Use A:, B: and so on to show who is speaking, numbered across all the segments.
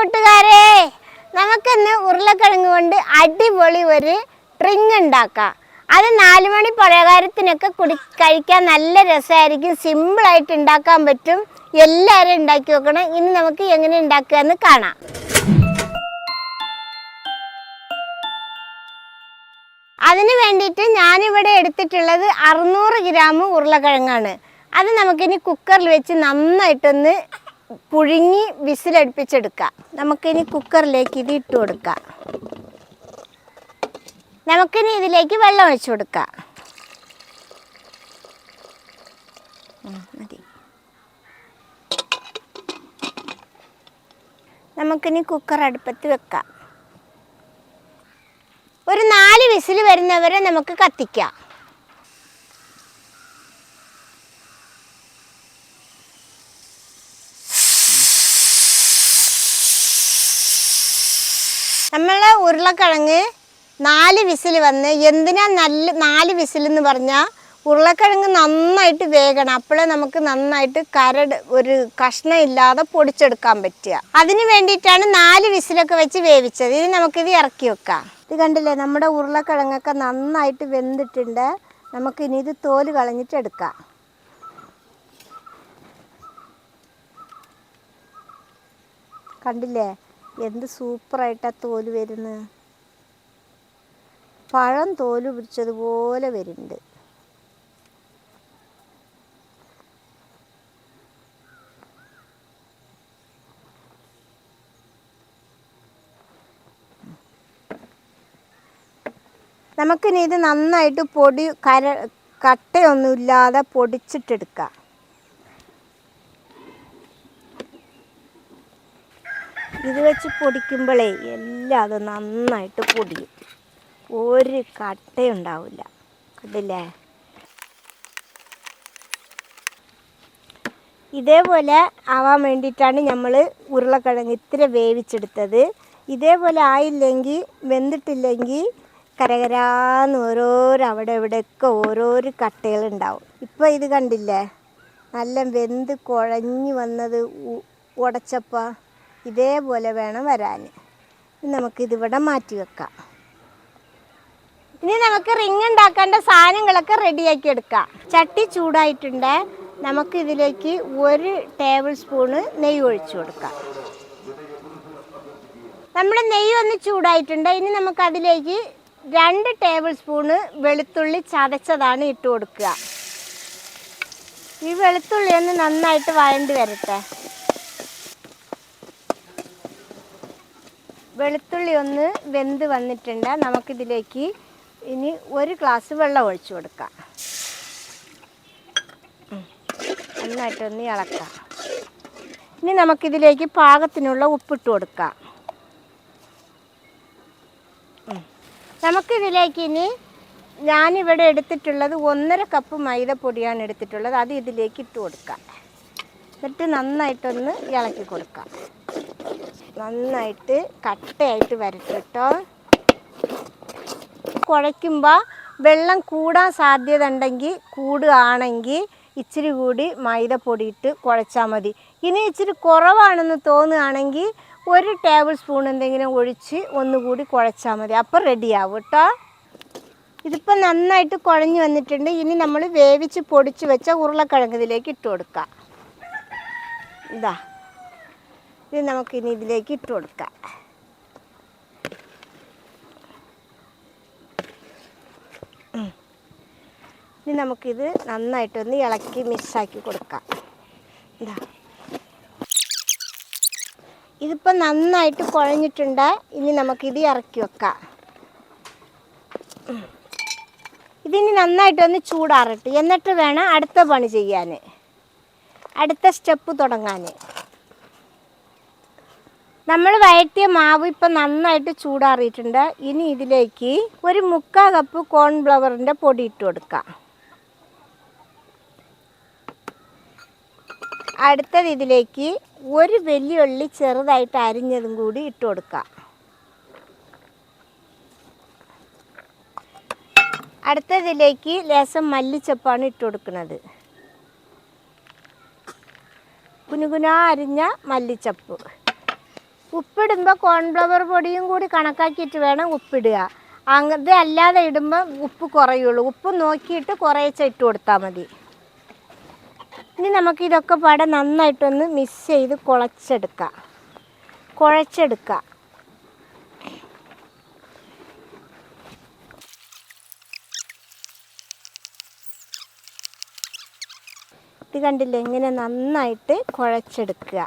A: കൂട്ടുകാരെ നമുക്കിന്ന് ഉരുളക്കിഴങ്ങ് കൊണ്ട് അടിപൊളി ഒരു ഡ്രിങ്ക് ഉണ്ടാക്കാം. അത് നാലുമണി മണി പലഹാരത്തിനൊക്കെ കുടി കഴിക്കാൻ നല്ല രസമായിരിക്കും. സിമ്പിളായിട്ട് ഉണ്ടാക്കാൻ പറ്റും. എല്ലാവരും ഉണ്ടാക്കി നോക്കണം. ഇനി നമുക്ക് എങ്ങനെ ഉണ്ടാക്കുക എന്ന് കാണാം. അതിന് വേണ്ടിയിട്ട് ഞാനിവിടെ എടുത്തിട്ടുള്ളത് അറുന്നൂറ് ഗ്രാം ഉരുളക്കിഴങ്ങാണ്. അത് നമുക്കിനി കുക്കറിൽ വെച്ച് നന്നായിട്ടൊന്ന് പുഴുങ്ങി വിസിലടുപ്പിച്ചെടുക്കാം. നമുക്കിനി കുക്കറിലേക്ക് ഇത് ഇട്ട് കൊടുക്കാം. നമുക്കിനി ഇതിലേക്ക് വെള്ളം ഒഴിച്ചു കൊടുക്കാം. നമുക്കിനി കുക്കർ അടുപ്പത്ത് വെക്കാം. ഒരു നാല് വിസിൽ വരുന്നവരെ നമുക്ക് കത്തിക്കാം. നമ്മളെ ഉരുളക്കിഴങ്ങ് നാല് വിസിൽ വന്ന് എന്തിനാ നല്ല നാല് വിസിൽ എന്ന് പറഞ്ഞാൽ ഉരുളക്കിഴങ്ങ് നന്നായിട്ട് വേകണം. അപ്പോഴേ നമുക്ക് നന്നായിട്ട് കരട് ഒരു കഷ്ണം ഇല്ലാതെ പൊടിച്ചെടുക്കാൻ പറ്റുക. അതിന് വേണ്ടിയിട്ടാണ് നാല് വിസിലൊക്കെ വെച്ച് വേവിച്ചത്. ഇനി നമുക്കിത് ഇറക്കി വെക്കാം. ഇത് കണ്ടില്ലേ നമ്മുടെ ഉരുളക്കിഴങ്ങൊക്കെ നന്നായിട്ട് വെന്തിട്ടുണ്ട്. നമുക്ക് ഇനി ഇത് തോൽ കളഞ്ഞിട്ട് എടുക്കാം. കണ്ടില്ലേ എന്ത് സൂപ്പറായിട്ടാ തോൽ വരുന്നത് പഴം തോൽ പിടിച്ചതുപോലെ വരുന്നുണ്ട്. നമുക്കിനി ഇത് നന്നായിട്ട് പൊടി കര കട്ടയൊന്നുമില്ലാതെ പൊടിച്ചിട്ടെടുക്കാം. ഇത് വെച്ച് പൊടിക്കുമ്പോഴേ എല്ലാം അത് നന്നായിട്ട് പൊടിയും. ഒരു കട്ടയുണ്ടാവില്ല. കണ്ടില്ലേ? ഇതേപോലെ ആവാൻ വേണ്ടിയിട്ടാണ് നമ്മൾ ഉരുളക്കിഴങ്ങ് ഇത്ര വേവിച്ചെടുത്തത്. ഇതേപോലെ ആയില്ലെങ്കിൽ വെന്തിട്ടില്ലെങ്കിൽ കരകരാന്ന് ഓരോരോ അവിടെ ഇവിടെയൊക്കെ ഓരോരോ കട്ടകളുണ്ടാവും. ഇപ്പോൾ ഇത് കണ്ടില്ലേ? നല്ല വെന്ത് കുഴഞ്ഞു വന്നത് ഉടച്ചപ്പോൾ ഇതേപോലെ വേണം വരാൻ. നമുക്കിതിവിടെ മാറ്റി വെക്കാം. ഇനി നമുക്ക് റിങ് ഉണ്ടാക്കേണ്ട സാധനങ്ങളൊക്കെ റെഡിയാക്കി എടുക്കാം. ചട്ടി ചൂടായിട്ടുണ്ട്. നമുക്ക് ഇതിലേക്ക് ഒരു ടേബിൾ സ്പൂണ് നെയ്യ് ഒഴിച്ചു കൊടുക്കാം. നമ്മുടെ നെയ്യ് ഒന്ന് ചൂടായിട്ടുണ്ട്. ഇനി നമുക്ക് അതിലേക്ക് രണ്ട് ടേബിൾ സ്പൂണ് വെളുത്തുള്ളി ചതച്ചതാണ് ഇട്ട് കൊടുക്കുക. ഈ വെളുത്തുള്ളി ഒന്ന് നന്നായിട്ട് വഴണ്ടി വരട്ടെ. വെളുത്തുള്ളി ഒന്ന് വെന്ത് വന്നിട്ടുണ്ട്. നമുക്കിതിലേക്ക് ഇനി ഒരു ഗ്ലാസ് വെള്ളം ഒഴിച്ചു കൊടുക്കാം. നന്നായിട്ടൊന്ന് ഇളക്കാം. ഇനി നമുക്കിതിലേക്ക് പാകത്തിനുള്ള ഉപ്പിട്ട് കൊടുക്കാം. നമുക്കിതിലേക്ക് ഇനി ഞാനിവിടെ എടുത്തിട്ടുള്ളത് ഒന്നര കപ്പ് മൈദപ്പൊടിയാണ് എടുത്തിട്ടുള്ളത്. അത് ഇതിലേക്ക് ഇട്ട് കൊടുക്കാം. എന്നിട്ട് നന്നായിട്ടൊന്ന് ഇളക്കി കൊടുക്കാം. നന്നായിട്ട് കട്ടയായിട്ട് വരട്ടെ കേട്ടോ. കുഴയ്ക്കുമ്പോൾ വെള്ളം കൂടാൻ സാധ്യത ഉണ്ടെങ്കിൽ കൂടുകയാണെങ്കിൽ ഇച്ചിരി കൂടി മൈദപ്പൊടി ഇട്ട് കുഴച്ചാൽ മതി. ഇനി ഇച്ചിരി കുറവാണെന്ന് തോന്നുകയാണെങ്കിൽ ഒരു ടേബിൾ സ്പൂൺ എന്തെങ്കിലും ഒഴിച്ച് ഒന്നുകൂടി കുഴച്ചാൽ മതി. അപ്പോൾ റെഡിയാവും കേട്ടോ. ഇതിപ്പോൾ നന്നായിട്ട് കുഴഞ്ഞു വന്നിട്ടുണ്ട്. ഇനി നമ്മൾ വേവിച്ച് പൊടിച്ച് വെച്ച ഉരുളക്കിഴങ്ങ് ഇതിലേക്ക് ഇട്ട് കൊടുക്കാം. ഇതാ. ഇത് നമുക്കിനി ഇതിലേക്ക് ഇട്ട് കൊടുക്കാം. ഇനി നമുക്കിത് നന്നായിട്ടൊന്ന് ഇളക്കി മിക്സാക്കി കൊടുക്കാം. ഇതാ. ഇതിപ്പോൾ നന്നായിട്ട് കുഴഞ്ഞിട്ടുണ്ട്. ഇനി നമുക്കിത് ഇറക്കി വെക്കാം. ഇതിനി നന്നായിട്ടൊന്ന് ചൂടാറട്ടെ. എന്നിട്ട് വേണം അടുത്ത പണി ചെയ്യാൻ. അടുത്ത സ്റ്റെപ്പ് തുടങ്ങാൻ. നമ്മൾ വഴറ്റിയ മാവ് ഇപ്പം നന്നായിട്ട് ചൂടാറിയിട്ടുണ്ട്. ഇനി ഇതിലേക്ക് ഒരു മുക്കാ കപ്പ് കോൺഫ്ലവറിന്റെ പൊടി ഇട്ട് കൊടുക്കാം. അടുത്തത് ഇതിലേക്ക് ഒരു വെല്ലുള്ളി ചെറുതായിട്ട് അരിഞ്ഞതും കൂടി ഇട്ട് കൊടുക്കാം. അടുത്തതിലേക്ക് ലേശം മല്ലിച്ചപ്പാണ് ഇട്ട് കൊടുക്കുന്നത്. കുനുകുനാ അരിഞ്ഞ മല്ലിച്ചപ്പ്. ഉപ്പിടുമ്പോൾ കോൺഫ്ലവർ പൊടിയും കൂടി കണക്കാക്കിയിട്ട് വേണം ഉപ്പിടുക. അങ്ങനെ അല്ലാതെ ഇടുമ്പോൾ ഉപ്പ് കുറയുള്ളൂ. ഉപ്പ് നോക്കിയിട്ട് കുറേശ്ശെ ഇട്ട് കൊടുത്താൽ മതി. ഇനി നമുക്ക് ഇതൊക്കെ പാടെ നന്നായിട്ടൊന്ന് മിക്സ് ചെയ്ത് കുഴച്ചെടുക്കാം. കുഴച്ചെടുക്കാം. ഇത് കണ്ടില്ലേ? ഇങ്ങനെ നന്നായിട്ട് കുഴച്ചെടുക്കുക.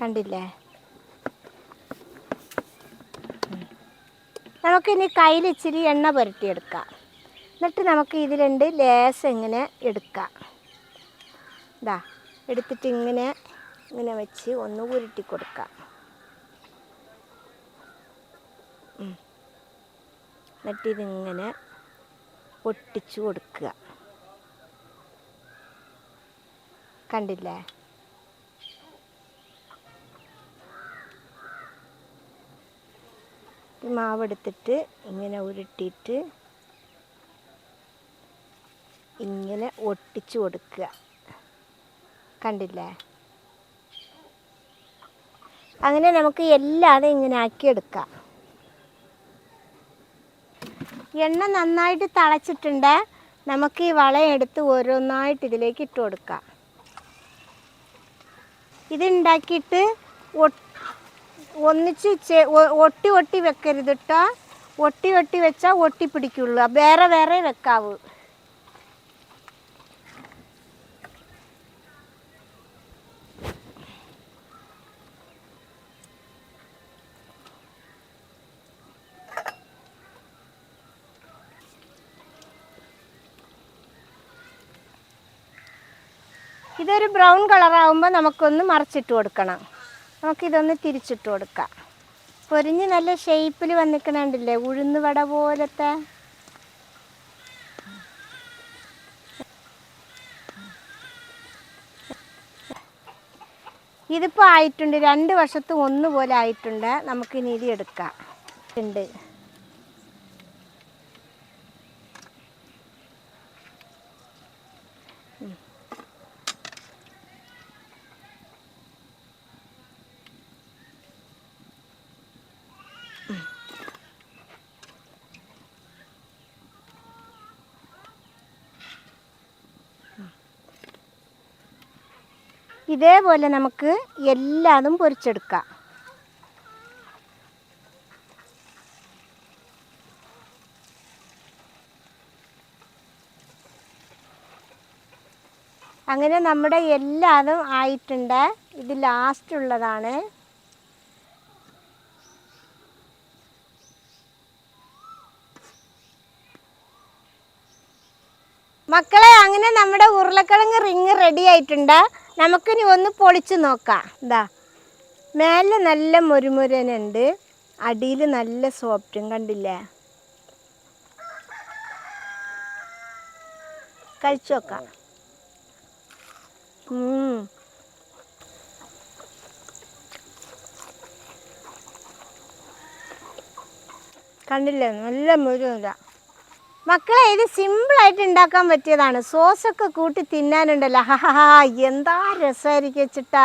A: കണ്ടില്ലേ? നമുക്കിനി കയ്യിൽ ഇച്ചിരി എണ്ണ പുരട്ടിയെടുക്കാം. എന്നിട്ട് നമുക്ക് ഇതിലുണ്ട് ലേസ് ഇങ്ങനെ എടുക്കാം. ഇതാ എടുത്തിട്ട് ഇങ്ങനെ ഇങ്ങനെ വെച്ച് ഒന്ന് ഉരുട്ടി കൊടുക്കാം. എന്നിട്ട് ഇതിങ്ങനെ പൊട്ടിച്ചു കൊടുക്കുക. കണ്ടില്ലേ? മാവെടുത്തിട്ട് ഇങ്ങനെ ഉരുട്ടിയിട്ട് ഇങ്ങനെ ഒട്ടിച്ചു കൊടുക്കുക. കണ്ടില്ലേ? അങ്ങനെ നമുക്ക് എല്ലാതും ഇങ്ങനെ ആക്കിയെടുക്കാം. എണ്ണ നന്നായിട്ട് തളച്ചിട്ടുണ്ട്. നമുക്ക് ഈ വളയെടുത്ത് ഓരോന്നായിട്ട് ഇതിലേക്ക് ഇട്ട് കൊടുക്കാം. ഇത് ഉണ്ടാക്കിയിട്ട് ഒ- ഒന്നിച്ച് ഒട്ടി ഒട്ടി വെക്കരുത് കേട്ടോ ഒട്ടി ഒട്ടി വെച്ചാൽ ഒട്ടി പിടിക്കുള്ളൂ. വേറെ വേറെ വെക്കാവൂ. ഇതൊരു ബ്രൗൺ കളറാവുമ്പോൾ നമുക്കൊന്ന് മറിച്ചിട്ട് കൊടുക്കണം. നമുക്കിതൊന്ന് തിരിച്ചിട്ട് കൊടുക്കാം. പൊരിഞ്ഞ് നല്ല ഷേപ്പിൽ വന്നിക്കണുണ്ടല്ലേ ഉഴുന്ന് വട പോലത്തെ? ഇതിപ്പോൾ ആയിട്ടുണ്ട് രണ്ട് വശത്തും ഒന്നുപോലെ ആയിട്ടുണ്ട്. നമുക്കിനി ഇത് എടുക്കാം. ഉണ്ട്. ഇതേപോലെ നമുക്ക് എല്ലാതും പൊരിച്ചെടുക്കാം. അങ്ങനെ നമ്മുടെ എല്ലാതും ആയിട്ടുണ്ട്. ഇത് ലാസ്റ്റ് ഉള്ളതാണ്. മക്കളെ അങ്ങനെ നമ്മുടെ ഉരുളക്കിഴങ്ങ് റിങ് റെഡി ആയിട്ടുണ്ട്. നമുക്കിനി ഒന്ന് പൊളിച്ച് നോക്കാം. ഇതാ മേലെ നല്ല മുരുമുരനുണ്ട്. അടിയിൽ നല്ല സോഫ്റ്റും കണ്ടില്ലേ? കഴിച്ചു നോക്കാം. കണ്ടില്ലേ? നല്ല മുരുമില്ല മക്കളെ ഇത് സിമ്പിളായിട്ട് ഉണ്ടാക്കാൻ പറ്റിയതാണ്. സോസൊക്കെ കൂട്ടി തിന്നാനുണ്ടല്ലോ. ഹഹഹാ എന്താ രസമായിരിക്കും വെച്ചിട്ടാ?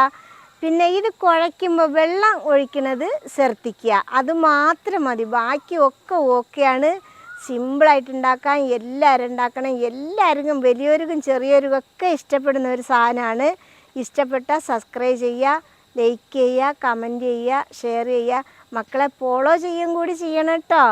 A: പിന്നെ ഇത് കുഴയ്ക്കുമ്പോൾ വെള്ളം ഒഴിക്കുന്നത് ശ്രദ്ധിക്കുക അത് മാത്രം മതി. ബാക്കിയൊക്കെ ഓക്കെയാണ് സിമ്പിളായിട്ട് ഉണ്ടാക്കാൻ എല്ലാവരും ഉണ്ടാക്കണം. എല്ലാവർക്കും വലിയവർക്കും ചെറിയവർക്കും ഒക്കെ ഇഷ്ടപ്പെടുന്ന ഒരു സാധനമാണ്. ഇഷ്ടപ്പെട്ടാൽ സബ്സ്ക്രൈബ് ചെയ്യുക ലൈക്ക് ചെയ്യുക കമന്റ് ചെയ്യുക ഷെയർ ചെയ്യുക. മക്കളെ ഫോളോ ചെയ്യും കൂടി ചെയ്യണം കേട്ടോ.